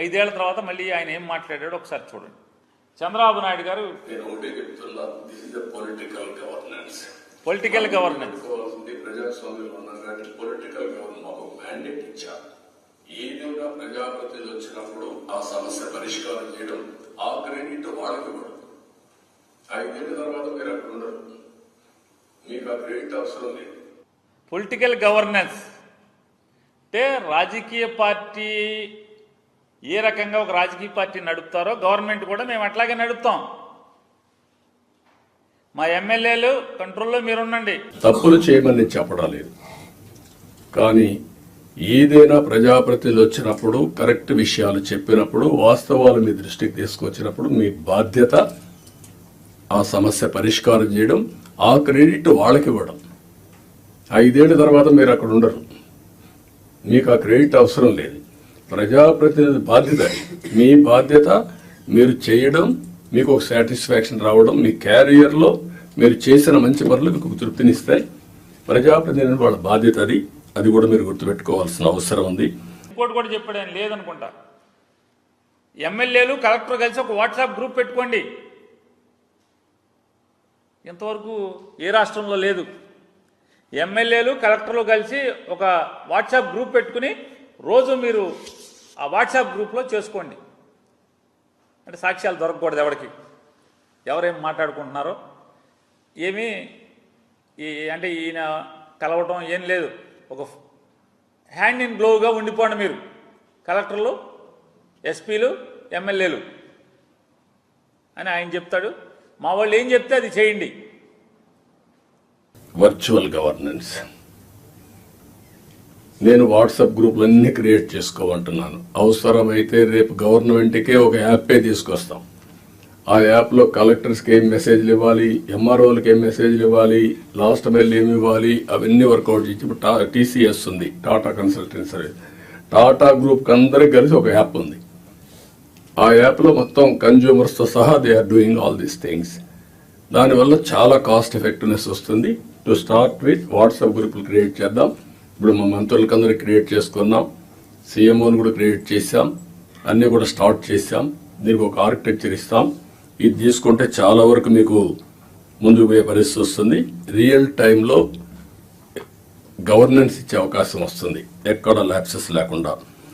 ఐదేళ్ళ తర్వాత మళ్ళీ ఆయన ఏం మాట్లాడాడో ఒకసారి చూడండి. చంద్రబాబు నాయుడు గారు పొలిటికల్ గవర్నెన్స్ ఏదైనా ప్రజాప్రతినిధులు వచ్చినప్పుడు ఆ సమస్య పరిష్కారం చేయడం ఆ క్రెడిట్ వాళ్ళకి ఇవ్వడం. ఐదేళ్ళ తర్వాత మీరు అక్కడ ఉండరు. మీకు ఆ క్రెడిట్ అవసరం లేదు. పొలిటికల్ గవర్నెన్స్ అంటే రాజకీయ పార్టీ ఏ రకంగా ఒక రాజకీయ పార్టీ నడుపుతారో గవర్నమెంట్ కూడా మేము అట్లాగే నడుపుతాం. మా ఎమ్మెల్యేలు కంట్రోల్లో మీరుండండి. తప్పులు చేయమని చెప్పడం లేదు. కానీ ఏదైనా ప్రజాప్రతినిధులు వచ్చినప్పుడు కరెక్ట్ విషయాలు చెప్పినప్పుడు వాస్తవాలు మీ దృష్టికి తీసుకొచ్చినప్పుడు మీ బాధ్యత ఆ సమస్య పరిష్కారం చేయడం ఆ క్రెడిట్ వాళ్ళకి ఇవ్వడం. ఐదేళ్ళ తర్వాత మీరు అక్కడ ఉండరు. మీకు ఆ క్రెడిట్ అవసరం లేదు. ప్రజాప్రతినిధి బాధ్యత. మీ బాధ్యత మీరు చేయడం మీకు ఒక సాటిస్ఫాక్షన్ రావడం మీ క్యారియర్లో మీరు చేసిన మంచి పనులు మీకు తృప్తినిస్తాయి. ప్రజాప్రతినిధి వాళ్ళ బాధ్యత అది. అది కూడా మీరు గుర్తుపెట్టుకోవాల్సిన అవసరం ఉంది. ఇంకోటి కూడా చెప్పాడు ఆయన లేదనుకుంటా. ఎమ్మెల్యేలు కలెక్టర్ కలిసి ఒక వాట్సాప్ గ్రూప్ పెట్టుకోండి. ఇంతవరకు ఏ రాష్ట్రంలో లేదు. ఎమ్మెల్యేలు కలెక్టర్లు కలిసి ఒక వాట్సాప్ గ్రూప్ పెట్టుకుని రోజు మీరు ఆ వాట్సాప్ గ్రూప్లో చేసుకోండి. అంటే సాక్ష్యాలు దొరకకూడదు ఎవరికి. ఎవరేం మాట్లాడుకుంటున్నారో. ఏమీ ఈ అంటే ఈయన కలవటం ఏం లేదు. ఒక హ్యాండ్ ఇన్ గ్లోవ్గా ఉండిపోండి మీరు. కలెక్టర్లు ఎస్పీలు ఎమ్మెల్యేలు. అని ఆయన చెప్తాడు. మా వాళ్ళు ఏం చెప్తే అది చేయండి. వర్చువల్ గవర్నెన్స్ నేను వాట్సాప్ గ్రూపులన్నీ క్రియేట్ చేసుకోమంటున్నాను. అవసరమైతే రేపు గవర్నమెంట్కే ఒక యాపే తీసుకొస్తాం. ఆ యాప్లో కలెక్టర్స్కి ఏం మెసేజ్లు ఇవ్వాలి ఎంఆర్ఓలకి ఏం మెసేజ్లు ఇవ్వాలి లాస్ట్ మైల్ ఏమి ఇవ్వాలి అవన్నీ వర్కౌట్ చేసి ఇప్పుడు టీసీఎస్ ఉంది టాటా కన్సల్టెన్సీ సర్వీస్ టాటా గ్రూప్కి అందరికి కలిసి ఒక యాప్ ఉంది. ఆ యాప్లో మొత్తం కన్జ్యూమర్స్తో సహా they are doing all these things దానివల్ల చాలా కాస్ట్ ఎఫెక్టివ్నెస్ వస్తుంది. టు స్టార్ట్ విత్ వాట్సాప్ గ్రూపులు క్రియేట్ చేద్దాం. ఇప్పుడు మా మంత్రులకి అందరూ క్రియేట్ చేసుకున్నాం. సీఎంఓని కూడా క్రియేట్ చేశాం. అన్నీ కూడా స్టార్ట్ చేశాం. దీనికి ఒక ఆర్కిటెక్చర్ ఇస్తాం. ఇది తీసుకుంటే చాలా వరకు మీకు ముందుకు పోయే పరిస్థితి వస్తుంది. రియల్ టైంలో గవర్నెన్స్ ఇచ్చే అవకాశం వస్తుంది. ఎక్కడ ల్యాప్సెస్ లేకుండా.